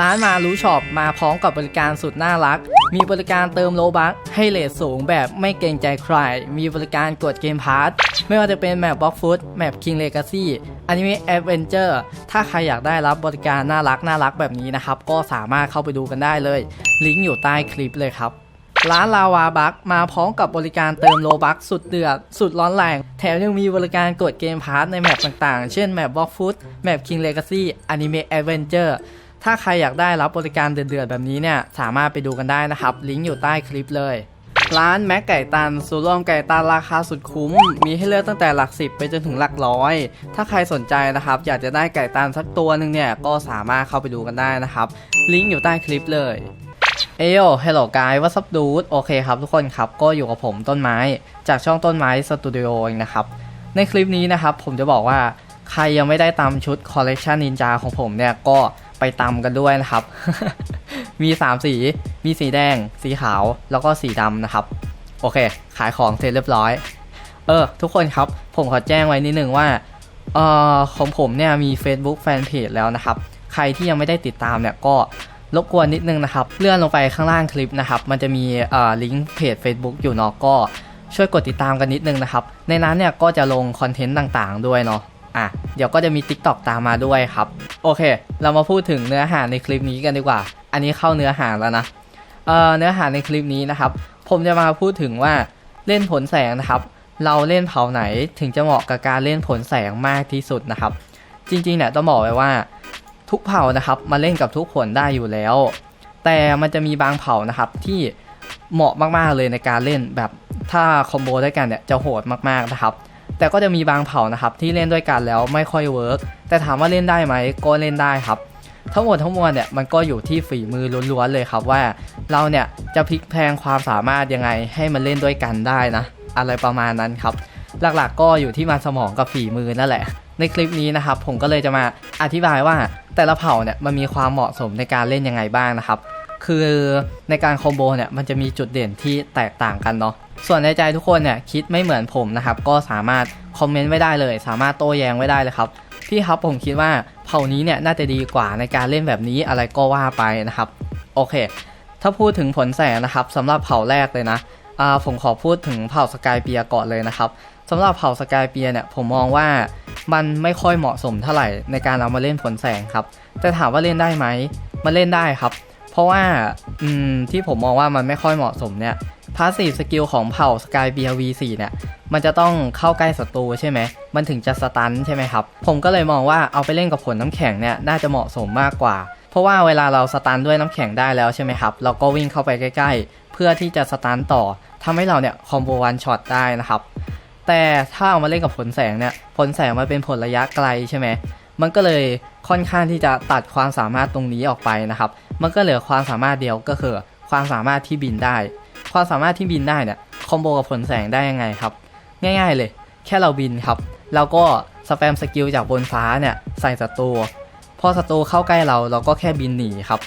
ร้านมารู้ช็อปมาพร้อมกับบริการสุดน่ารัก มีบริการเติมโลบัคให้เลทสูงแบบไม่เกรงใจใคร มีบริการกดเกมพาร์ทไม่ว่าจะเป็นแมปบล็อกฟุตแมปคิงเลกาซี่อนิเมะแอดเวนเจอร์ถ้าใครอยากได้รับบริการน่ารักน่ารักแบบนี้นะครับ ก็สามารถเข้าไปดูกันได้เลย ลิงก์อยู่ใต้คลิปเลยครับร้านลาวาบัคมาพร้อมกับบริการเติมโลบัคสุดเดือด สุดร้อนแรง แถมยังมีบริการกดเกมพาร์ทในแมปต่างๆ เช่นแมปบล็อกฟุตแมปคิงเลกาซี่อนิเมะแอดเวนเจอร์ ถ้าใครอยากได้รับบริการเดือดๆแบบนี้เนี่ยสามารถไปดูกันได้นะครับ ลิงก์อยู่ใต้คลิปเลย ร้านแม็กไก่ตันสูตรรวมไก่ตันราคาสุดคุ้ม มีให้เลือกตั้งแต่หลักสิบไปจนถึงหลักร้อย ถ้าใครสนใจนะครับ อยากจะได้ไก่ตันสักตัวหนึ่งเนี่ยก็สามารถเข้าไปดูกันได้นะครับ ลิงก์อยู่ใต้คลิปเลยเอโยเฮลโลกายวัสับดูดโอเคครับทุกคนครับก็อยู่กับผมต้นไม้ จากช่องต้นไม้สตูดิโอเองนะครับ ในคลิปนี้นะครับผมจะบอกว่าใครยังไม่ได้ตามชุดคอลเลกชันนินจาของผมเนี่ยก็ ไปตามกันด้วยนะครับ มี 3 สี มีสีแดง สีขาว แล้วก็สีดำนะครับ โอเค ขายของเสร็จเรียบร้อย เออ ทุกคนครับ ผมขอแจ้งไว้นิดนึงว่า เออของผมเนี่ยมี Facebook Fanpage แล้วนะครับ ใครที่ยังไม่ได้ติดตามเนี่ยก็รบกวนนิดนึงนะครับ เลื่อนลงไปข้างล่างคลิปนะครับ มันจะมีเออลิงก์เพจ Facebook อยู่เนาะก็ช่วยกดติดตามกันนิดนึงนะครับ ในนั้นเนี่ยก็จะลงคอนเทนต์ต่างๆด้วยเนาะอะเดี๋ยวก็จะมี TikTok ตามมาด้วยครับ โอเค เรามาพูดถึงเนื้อหาในคลิปนี้กันดีกว่า อันนี้เข้าเนื้อหาแล้วนะ เอ่อ เนื้อหาในคลิปนี้นะครับ ผมจะมาพูดถึงว่าเล่นผลแสงนะครับ เราเล่นเผาไหนถึงจะเหมาะกับการเล่นผลแสงมากที่สุดนะครับ จริงๆเนี่ยต้องบอกไว้ว่าทุกเผ่านะครับมาเล่นกับทุกผลได้อยู่แล้ว แต่มันจะมีบางเผ่านะครับที่เหมาะมากๆเลยในการเล่นแบบถ้าคอมโบด้วยกันเนี่ยจะโหดมากๆนะครับ แต่ก็จะมีบางเผ่านะครับที่เล่นด้วยกันแล้วไม่ค่อยเวิร์กแต่ถามว่าเล่นได้ไหมก็เล่นได้ครับ ทั้งหมดทั้งมวลเนี่ยมันก็อยู่ที่ฝีมือล้วนๆเลยครับว่า เราเนี่ยจะพลิกแพงความสามารถยังไงให้มันเล่นด้วยกันได้นะ อะไรประมาณนั้นครับ หลักๆก็อยู่ที่มันสมองกับฝีมือนั่นแหละ ในคลิปนี้นะครับผมก็เลยจะมาอธิบายว่าแต่ละเผ่าเนี่ยมันมีความเหมาะสมในการเล่นยังไงบ้างนะครับคือในการคอมโบเนี่ยมันจะมีจุดเด่นที่แตกต่างกันเนาะ ส่วนในใจทุกคนเนี่ยคิดไม่เหมือนผมนะครับก็สามารถคอมเมนต์ไว้ได้เลย สามารถโต้แย้งไว้ได้เลยครับพี่ครับผมคิดว่าเผ่านี้เนี่ยน่าจะดีกว่าในการเล่นแบบนี้อะไรก็ว่าไปนะครับโอเค ถ้าพูดถึงผลแสงนะครับสำหรับเผ่าแรกเลยนะอ่าผมขอพูดถึงเผ่าสกายเปียก่อนเลยนะครับสำหรับเผ่าสกายเปียเนี่ยผมมองว่ามันไม่ค่อยเหมาะสมเท่าไหร่ในการเอามาเล่นผลแสงครับ แต่ถามว่าเล่นได้ไหมมันเล่นได้ครับ เพราะว่าอืมที่ผมมองว่ามันไม่ค่อยเหมาะสมเนี่ยพาสซีฟสกิลของเผ่าสกายเบีย V4 เนี่ย มันจะต้องเข้าใกล้ศัตรูใช่ไหม มันถึงจะสตันใช่ไหมครับ ผมก็เลยมองว่าเอาไปเล่นกับผลน้ำแข็งเนี่ย น่าจะเหมาะสมมากกว่า เพราะว่าเวลาเราสตันด้วยน้ำแข็งได้แล้วใช่ไหมครับ เราก็วิ่งเข้าไปใกล้ ๆ เพื่อที่จะสตันต่อทำให้เราเนี่ยคอมโบวันช็อตได้นะครับ แต่ถ้าเอามาเล่นกับผลแสงเนี่ย ผลแสงมันเป็นผลระยะไกลใช่ไหม มันก็เลยค่อนข้างที่จะตัดความสามารถตรงนี้ออกไปนะครับ มันก็เหลือความสามารถเดียวก็คือ ความสามารถที่บินได้ ความสามารถที่บินได้เนี่ยคอมโบกับผลแสงได้ยังไงครับ ง่ายๆเลย แค่เราบินครับเราก็สแปมสกิลจากบนฟ้าเนี่ยใส่ศัตรูพอศัตรูเข้าใกล้เราเราก็แค่บินหนีครับ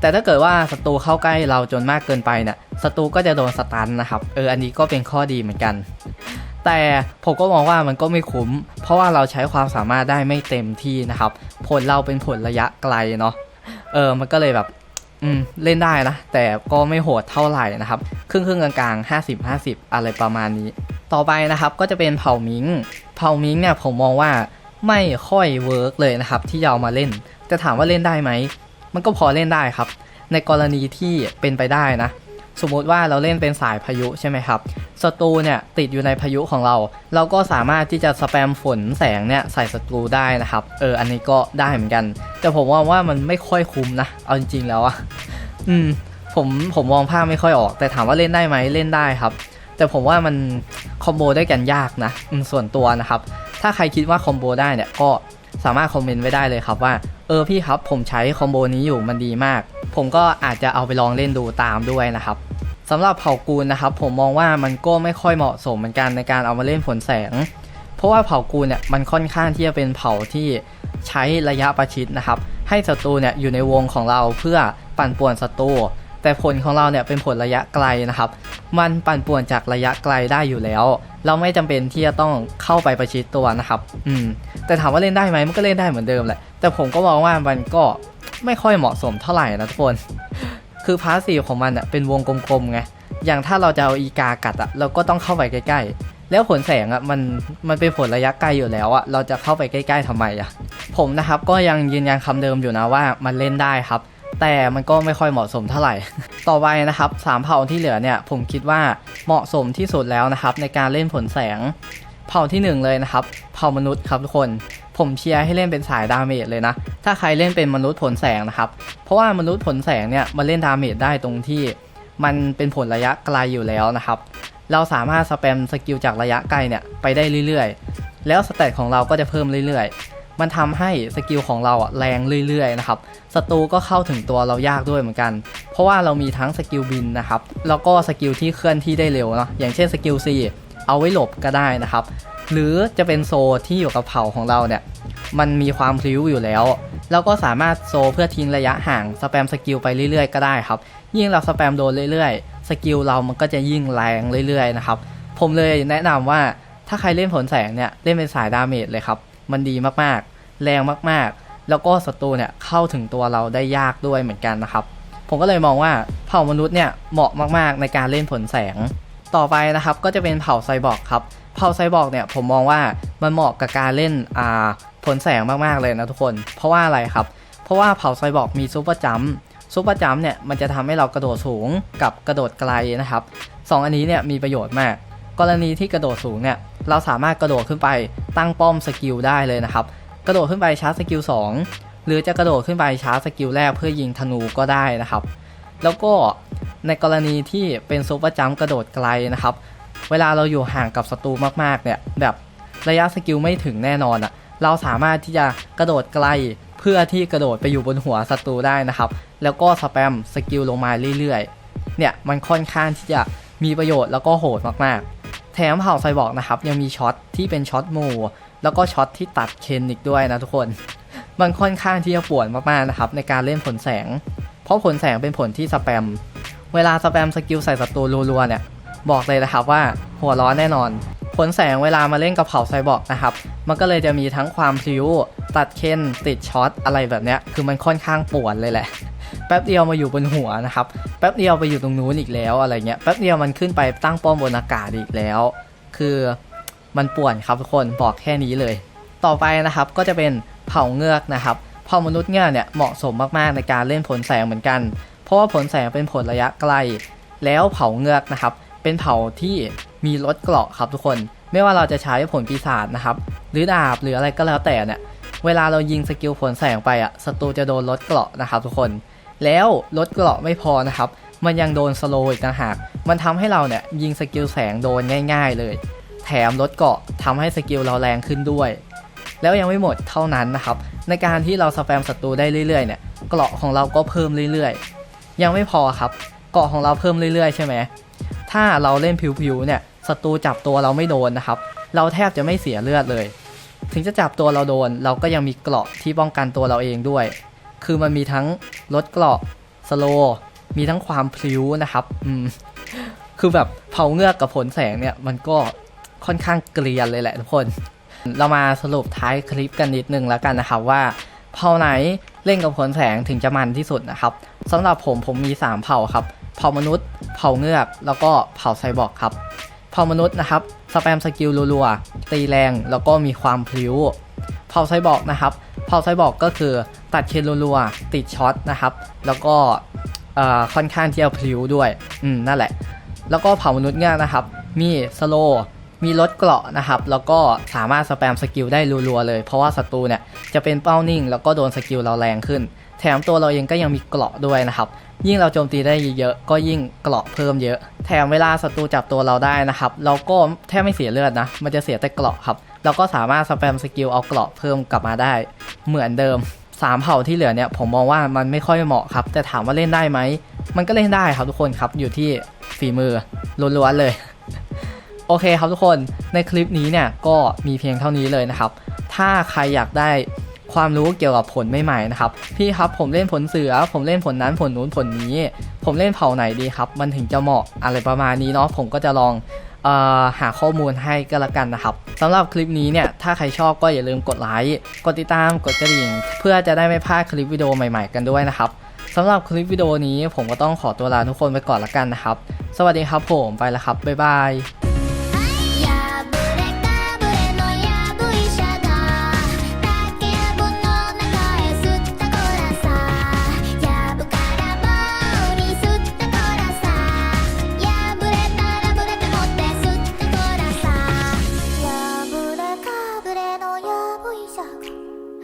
แต่ถ้าเกิดว่าศัตรูเข้าใกล้เราจนมากเกินไปเนี่ยศัตรูก็จะโดนสตันนะครับเอออันนี้ก็เป็นข้อดีเหมือนกัน แต่ผมก็มองว่ามันก็ไม่คุ้ม เพราะว่าเราใช้ความสามารถได้ไม่เต็มที่นะครับ ผลเราเป็นผลระยะไกลเนาะ เออมันก็เลยแบบอืมเล่นได้นะ แต่ก็ไม่โหดเท่าไหร่นะครับครึ่งครึ่งๆกลางๆ 50 50 อะไรประมาณนี้ ต่อไปนะครับก็จะเป็นเผ่ามิงเผ่ามิงเนี่ยผมมองว่าไม่ค่อยเวิร์กเลยนะครับ ที่เรามาเล่นแต่ถามว่าเล่นได้ไหม มันก็พอเล่นได้ครับ ในกรณีที่เป็นไปได้นะ สมมติว่าเราเล่นเป็นสายพายุใช่ไหมครับศัตรูเนี่ยติดอยู่ในพายุของเรา เราก็สามารถที่จะสแปมฝนแสงเนี่ยใส่ศัตรูได้นะครับ เอออันนี้ก็ได้เหมือนกัน แต่ผมว่าว่ามันไม่ค่อยคุ้มนะ เอาจริงๆแล้วอะอืมผมผมมองภาพไม่ค่อยออก แต่ถามว่าเล่นได้ไหมเล่นได้ครับ แต่ผมว่ามันคอมโบได้กันยากนะส่วนตัวนะครับ ถ้าใครคิดว่าคอมโบได้เนี่ยก็สามารถคอมเมนต์ไว้ได้เลยครับว่า เออพี่ครับผมใช้คอมโบนี้อยู่มันดีมาก ผมก็อาจจะเอาไปลองเล่นดูตามด้วยนะครับ สำหรับเผ่ากูลนะครับผมมองว่ามันก็ไม่ค่อยเหมาะสมเหมือนกันในการเอามาเล่นผลแสง เพราะว่าเผ่ากูลเนี่ยมันค่อนข้างที่จะเป็นเผ่าที่ใช้ระยะประชิดนะครับ ให้ศัตรูเนี่ยอยู่ในวงของเราเพื่อปั่นป่วนศัตรูแต่ผลของเราเนี่ยเป็นผลระยะไกลนะครับ มันปั่นป่วนจากระยะไกลได้อยู่แล้ว เราไม่จำเป็นที่จะต้องเข้าไปประชิดตัวนะครับ อืม แต่ถามว่าเล่นได้ไหมมันก็เล่นได้เหมือนเดิมแหละ แต่ผมก็มองว่ามันก็ไม่ค่อยเหมาะสมเท่าไหร่นะทุกคน คือพาสซีฟของมันอะเป็นวงกลมๆไงอย่างถ้าเราจะเอาอีกากัดอะเราก็ต้องเข้าไปใกล้ๆ แล้วผลแสงอะมันมันเป็นผลระยะไกลอยู่แล้วอะเราจะเข้าไปใกล้ๆทำไมอะผมนะครับก็ยังยืนยันคำเดิมอยู่นะว่ามันเล่นได้ครับ แต่มันก็ไม่ค่อยเหมาะสมเท่าไหร่ ต่อไปนะครับสามเผ่าที่เหลือเนี่ยผมคิดว่าเหมาะสมที่สุดแล้วนะครับในการเล่นผลแสง เผ่าที่หนึ่งเลยนะครับ เผ่ามนุษย์ครับทุกคน ผมเชียร์ให้เล่นเป็นสายดาเมจเลยนะ ถ้าใครเล่นเป็นมนุษย์ผลแสงนะครับ เพราะว่ามนุษย์ผลแสงเนี่ยมันเล่นดาเมจได้ตรงที่ มันเป็นผลระยะไกลอยู่แล้วนะครับ เราสามารถสแปมสกิลจากระยะไกลเนี่ยไปได้เรื่อยๆ แล้วสเตตของเราก็จะเพิ่มเรื่อยๆ มันทำให้สกิลของเราอะแรงเรื่อยๆนะครับศัตรูก็เข้าถึงตัวเรายากด้วยเหมือนกัน เพราะว่าเรามีทั้งสกิลบินนะครับ แล้วก็สกิลที่เคลื่อนที่ได้เร็วเนาะ อย่างเช่นสกิล C เอาไว้หลบก็ได้นะครับ หรือจะเป็นโซที่อยู่กับเผ่าของเราเนี่ย มันมีความพลิ้วอยู่แล้วแล้วก็สามารถโซเพื่อทิ้งระยะห่างสแปมสกิลไปเรื่อยๆ ก็ได้ครับ ยิ่งเราสแปมโดนเรื่อยๆ สกิลเรามันก็จะยิ่งแรงเรื่อยๆนะครับผมเลยแนะนำว่าถ้าใครเล่นผลแสงเนี่ยเล่นเป็นสายดาเมจเลยครับ มันดีมากๆ แรงมากๆ แล้วก็ศัตรูเนี่ยเข้าถึงตัวเราได้ยากด้วยเหมือนกันนะครับ ผมก็เลยมองว่าเผ่ามนุษย์เนี่ยเหมาะมากๆในการเล่นผลแสง ต่อไปนะครับก็จะเป็นเผ่าไซบอร์กครับ เผ่าไซบอร์กเนี่ยผมมองว่ามันเหมาะกับการเล่นอ่าผลแสงมากๆเลยนะทุกคน เพราะว่าอะไรครับ เพราะว่าเผ่าไซบอร์กมีซูเปอร์จัมป์ซูเปอร์จัมป์เนี่ยมันจะทำให้เรากระโดดสูงกับกระโดดไกลนะครับสองอันนี้เนี่ยมีประโยชน์มาก กรณีที่กระโดดสูงเนี่ยเราสามารถกระโดดขึ้นไปตั้งป้อมสกิลได้เลยนะครับกระโดดขึ้นไปชาร์จสกิล2หรือจะกระโดดขึ้นไปชาร์จสกิลแรกเพื่อยิงธนูก็ได้นะครับ แล้วก็ในกรณีที่เป็นซูเปอร์จัมป์กระโดดไกลนะครับ เวลาเราอยู่ห่างกับศัตรูมากๆเนี่ยแบบระยะสกิลไม่ถึงแน่นอนอะเราสามารถที่จะกระโดดไกลเพื่อที่กระโดดไปอยู่บนหัวศัตรูได้นะครับ แล้วก็สแปมสกิลลงมาเรื่อยๆ เนี่ยมันค่อนข้างที่จะมีประโยชน์แล้วก็โหดมากๆ แถมเผ่าไซบอร์กนะครับยังมีช็อตที่เป็นช็อตหมู่แล้วก็ช็อตที่ตัดเคนอีกด้วยนะทุกคน มันค่อนข้างที่จะปวดมากๆนะครับในการเล่นผลแสง เพราะผลแสงเป็นผลที่สแปม เวลาสแปมสกิลใส่ศัตรูรัวๆเนี่ย บอกเลยนะครับว่าหัวร้อนแน่นอน ผลแสงเวลามาเล่นกับเผาไซบอร์กนะครับ มันก็เลยจะมีทั้งความพลิ้วตัดเค้นติดช็อตอะไรแบบเนี้ยคือมันค่อนข้างปวดเลยแหละแป๊บเดียวมาอยู่บนหัวนะครับ แป๊บเดียวไปอยู่ตรงนู้นอีกแล้วอะไรเงี้ย แป๊บเดียวมันขึ้นไปตั้งป้อมบนอากาศอีกแล้ว คือมันป่วนครับทุกคนบอกแค่นี้เลย ต่อไปนะครับก็จะเป็นเผาเงือกนะครับเผ่ามนุษย์เงือกเนี่ยเหมาะสมมากๆในการเล่นผลแสงเหมือนกัน เพราะว่าผลแสงเป็นผลระยะไกล แล้วเผาเงือกนะครับ เป็นเผ่าที่มีลดเกราะครับทุกคน ไม่ว่าเราจะใช้ผลปีศาจนะครับ หรือดาบหรืออะไรก็แล้วแต่เนี่ยเวลาเรายิงสกิลผลแสงไปอะศัตรูจะโดนลดเกราะนะครับทุกคน แล้วลดเกราะไม่พอนะครับ มันยังโดนสโลว์อีกต่างหาก มันทำให้เราเนี่ยยิงสกิลแสงโดนง่าย ๆ เลย แถมลดเกราะทำให้สกิลเราแรงขึ้นด้วย แล้วยังไม่หมดเท่านั้นนะครับ ในการที่เราสแปมศัตรูได้เรื่อยๆเนี่ยเกราะของเราก็เพิ่มเรื่อยๆ ยังไม่พอครับ เกราะของเราเพิ่มเรื่อยๆ ใช่ไหม ถ้าเราเล่นผิวๆเนี่ยศัตรูจับตัวเราไม่โดนนะครับ เราแทบจะไม่เสียเลือดเลย ถึงจะจับตัวเราโดน เราก็ยังมีเกราะที่ป้องกันตัวเราเองด้วย คือมันมีทั้งลดเกราะสโลมีทั้งความพลิ้วนะครับ อืม คือแบบเผาเงือกกับผลแสงเนี่ย มันก็ค่อนข้างเกลียนเลยแหละทุกคน เรามาสรุปท้ายคลิปกันนิดนึงแล้วกันนะครับว่าเผ่าไหนเล่นกับผลแสงถึงจะมันที่สุดนะครับสำหรับผมผมมี 3 เผ่าครับ เผ่ามนุษย์ เผ่าเงือก แล้วก็เผ่าไซบอร์กครับ เผ่ามนุษย์นะครับ สแปมสกิลรัวๆ ตีแรง แล้วก็มีความพลิ้ว เผ่าไซบอร์กนะครับ เผ่าไซบอร์กก็คือตัดเคนรัวๆ ติดช็อตนะครับ แล้วก็ค่อนข้างที่จะพลิ้วด้วย อืม นั่นแหละ แล้วก็เผ่ามนุษย์เงือกนะครับ มีสโลมีลดเกราะนะครับ แล้วก็สามารถสแปมสกิลได้รัวๆเลย เพราะว่าศัตรูเนี่ยจะเป็นเป้านิ่ง แล้วก็โดนสกิลเราแรงขึ้น แถมตัวเราเองก็ยังมีเกราะด้วยนะครับยิ่งเราโจมตีได้เยอะก็ยิ่งเกราะเพิ่มเยอะ แถมเวลาศัตรูจับตัวเราได้นะครับ เราก็แทบไม่เสียเลือดนะ มันจะเสียแต่เกราะครับ เราก็สามารถสแปมสกิลเอาเกราะเพิ่มกลับมาได้ เหมือนเดิมสามเผ่าที่เหลือเนี่ยผมมองว่ามันไม่ค่อยเหมาะครับ แต่ถามว่าเล่นได้ไหม มันก็เล่นได้ครับทุกคนครับ อยู่ที่ฝีมือล้วนๆเลย โอเคครับทุกคน ในคลิปนี้เนี่ยก็มีเพียงเท่านี้เลยนะครับ ถ้าใครอยากได้ ความรู้เกี่ยวกับผลใหม่ๆนะครับพี่ครับผมเล่นผลเสือ ผมเล่นผลนั้นผลนู้นผลนี้ ผมเล่นเผ่าไหนดีครับ มันถึงจะเหมาะอะไรประมาณนี้เนาะผมก็จะลองหาข้อมูลให้ก็แล้วกันนะครับสำหรับคลิปนี้เนี่ย ถ้าใครชอบก็อย่าลืมกดไลค์กดติดตามกดกระดิ่ง เพื่อจะได้ไม่พลาดคลิปวิดีโอใหม่ๆกันด้วยนะครับสำหรับคลิปวิดีโอนี้ผมก็ต้องขอตัวลาทุกคนไปก่อนละกันนะครับ สวัสดีครับผมไปแล้วครับบ๊ายบาย